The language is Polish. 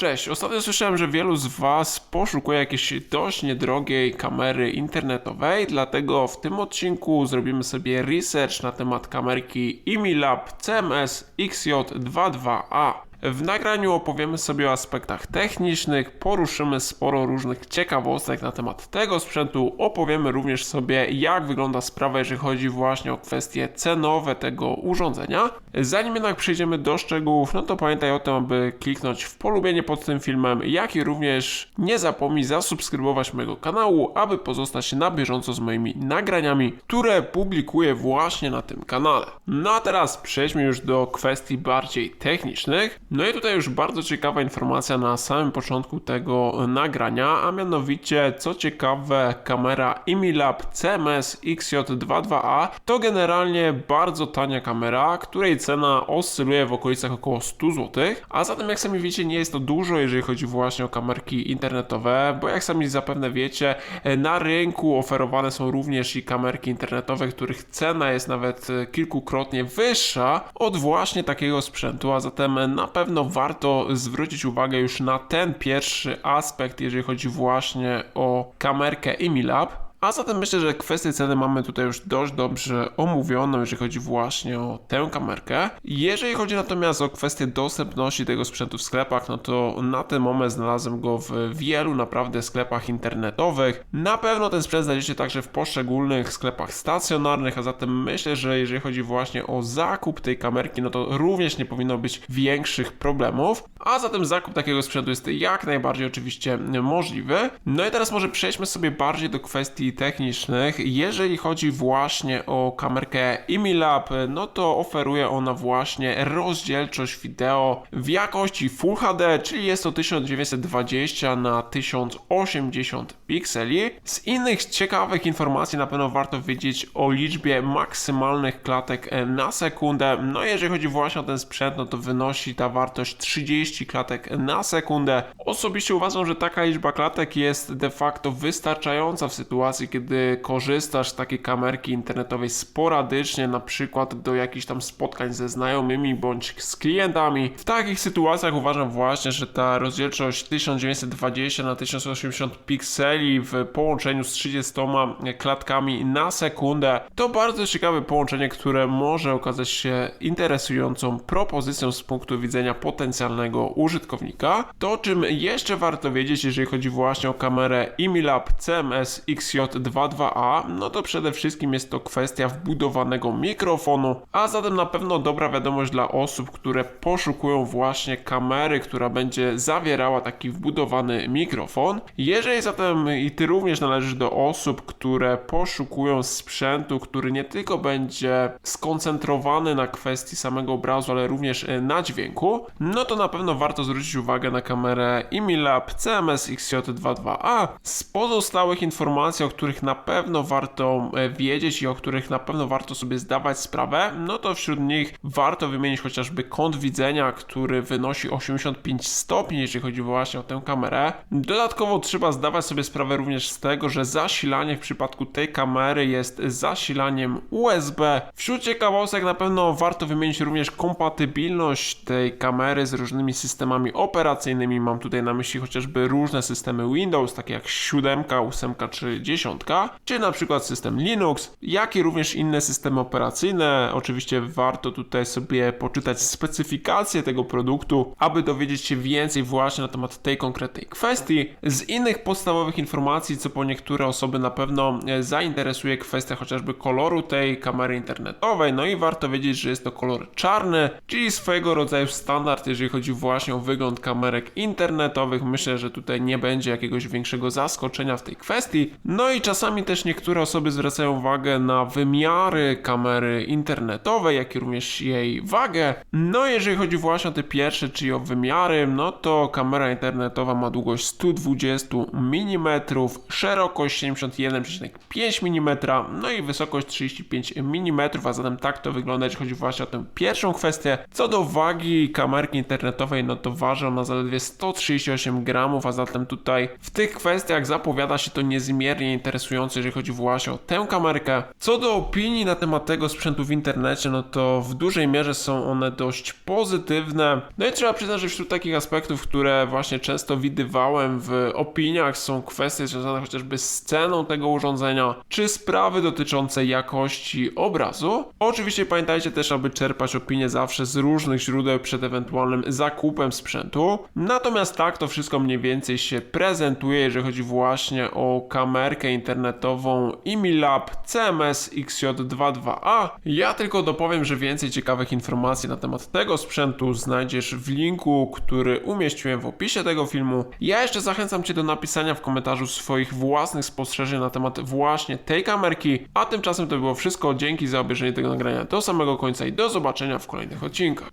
Cześć, ostatnio słyszałem, że wielu z Was poszukuje jakiejś dość niedrogiej kamery internetowej, dlatego w tym odcinku zrobimy sobie research na temat kamerki Imilab CMS XJ22A. W nagraniu opowiemy sobie o aspektach technicznych, poruszymy sporo różnych ciekawostek na temat tego sprzętu, opowiemy również sobie jak wygląda sprawa, jeżeli chodzi właśnie o kwestie cenowe tego urządzenia. Zanim jednak przejdziemy do szczegółów, no to pamiętaj o tym, aby kliknąć w polubienie pod tym filmem, jak i również nie zapomnij zasubskrybować mojego kanału, aby pozostać na bieżąco z moimi nagraniami, które publikuję właśnie na tym kanale. No a teraz przejdźmy już do kwestii bardziej technicznych. No i tutaj już bardzo ciekawa informacja na samym początku tego nagrania, a mianowicie, co ciekawe, kamera Imilab CMS XJ22A to generalnie bardzo tania kamera, której cena oscyluje w okolicach około 100 zł, a zatem jak sami wiecie, nie jest to dużo, jeżeli chodzi właśnie o kamerki internetowe, bo jak sami zapewne wiecie, na rynku oferowane są również i kamerki internetowe, których cena jest nawet kilkukrotnie wyższa od właśnie takiego sprzętu, a zatem na pewno warto zwrócić uwagę już na ten pierwszy aspekt, jeżeli chodzi właśnie o kamerkę Imilab. A zatem myślę, że kwestię ceny mamy tutaj już dość dobrze omówioną, jeżeli chodzi właśnie o tę kamerkę. Jeżeli chodzi natomiast o kwestię dostępności tego sprzętu w sklepach, no to na ten moment znalazłem go w wielu naprawdę sklepach internetowych. Na pewno ten sprzęt znajdziecie także w poszczególnych sklepach stacjonarnych, a zatem myślę, że jeżeli chodzi właśnie o zakup tej kamerki, no to również nie powinno być większych problemów. A zatem zakup takiego sprzętu jest jak najbardziej oczywiście możliwy. No i teraz może przejdźmy sobie bardziej do kwestii technicznych. Jeżeli chodzi właśnie o kamerkę Imilab, no to oferuje ona właśnie rozdzielczość wideo w jakości Full HD, czyli jest to 1920 na 1080 pikseli. Z innych ciekawych informacji na pewno warto wiedzieć o liczbie maksymalnych klatek na sekundę. No jeżeli chodzi właśnie o ten sprzęt, no to wynosi ta wartość 30 klatek na sekundę. Osobiście uważam, że taka liczba klatek jest de facto wystarczająca w sytuacji, kiedy korzystasz z takiej kamerki internetowej sporadycznie, na przykład do jakichś tam spotkań ze znajomymi bądź z klientami. W takich sytuacjach uważam właśnie, że ta rozdzielczość 1920 na 1080 pikseli w połączeniu z 30 klatkami na sekundę to bardzo ciekawe połączenie, które może okazać się interesującą propozycją z punktu widzenia potencjalnego użytkownika. To, czym jeszcze warto wiedzieć, jeżeli chodzi właśnie o kamerę Imilab CMS XJ22A, no to przede wszystkim jest to kwestia wbudowanego mikrofonu, a zatem na pewno dobra wiadomość dla osób, które poszukują właśnie kamery, która będzie zawierała taki wbudowany mikrofon. Jeżeli zatem i ty również należysz do osób, które poszukują sprzętu, który nie tylko będzie skoncentrowany na kwestii samego obrazu, ale również na dźwięku, no to na pewno warto zwrócić uwagę na kamerę Imilab CMS XJ22A. Z pozostałych informacji, o których na pewno warto e, wiedzieć i o których na pewno warto sobie zdawać sprawę, no to wśród nich warto wymienić chociażby kąt widzenia, który wynosi 85 stopni, jeżeli chodzi właśnie o tę kamerę. Dodatkowo trzeba zdawać sobie sprawę również z tego, że zasilanie w przypadku tej kamery jest zasilaniem USB. Wśród ciekawostek na pewno warto wymienić również kompatybilność tej kamery z różnymi systemami operacyjnymi. Mam tutaj na myśli chociażby różne systemy Windows, takie jak 7, 8 czy 10, czy na przykład system Linux, jak i również inne systemy operacyjne. Oczywiście warto tutaj sobie poczytać specyfikację tego produktu, aby dowiedzieć się więcej właśnie na temat tej konkretnej kwestii. Z innych podstawowych informacji, co po niektóre osoby na pewno e, zainteresuje kwestia chociażby koloru tej kamery internetowej. No i warto wiedzieć, że jest to kolor czarny, czyli swojego rodzaju standard, jeżeli chodzi właśnie o wygląd kamerek internetowych. Myślę, że tutaj nie będzie jakiegoś większego zaskoczenia w tej kwestii. No i czasami też niektóre osoby zwracają uwagę na wymiary kamery internetowej, jak i również jej wagę. No jeżeli chodzi właśnie o te pierwsze, czyli o wymiary, no to kamera internetowa ma długość 120 mm, szerokość 71,5 mm, no i wysokość 35 mm, a zatem tak to wygląda, jeśli chodzi właśnie o tę pierwszą kwestię. Co do wagi kamerki internetowej, no to waży ona zaledwie 138 gramów, a zatem tutaj w tych kwestiach zapowiada się to niezmiernie interesujące, jeżeli chodzi właśnie o tę kamerkę. Co do opinii na temat tego sprzętu w internecie, no to w dużej mierze są one dość pozytywne. No i trzeba przyznać, że wśród takich aspektów, które właśnie często widywałem w opiniach, są kwestie związane chociażby z ceną tego urządzenia, czy sprawy dotyczące jakości obrazu. Oczywiście pamiętajcie też, aby czerpać opinie zawsze z różnych źródeł przed ewentualnym zakupem sprzętu. Natomiast tak to wszystko mniej więcej się prezentuje, jeżeli chodzi właśnie o kamerkę internetową Imilab CMS XJ22A. Ja tylko dopowiem, że więcej ciekawych informacji na temat tego sprzętu znajdziesz w linku, który umieściłem w opisie tego filmu. Ja jeszcze zachęcam Cię do napisania w komentarzu swoich własnych spostrzeżeń na temat właśnie tej kamerki. A tymczasem to było wszystko. Dzięki za obejrzenie tego nagrania do samego końca i do zobaczenia w kolejnych odcinkach.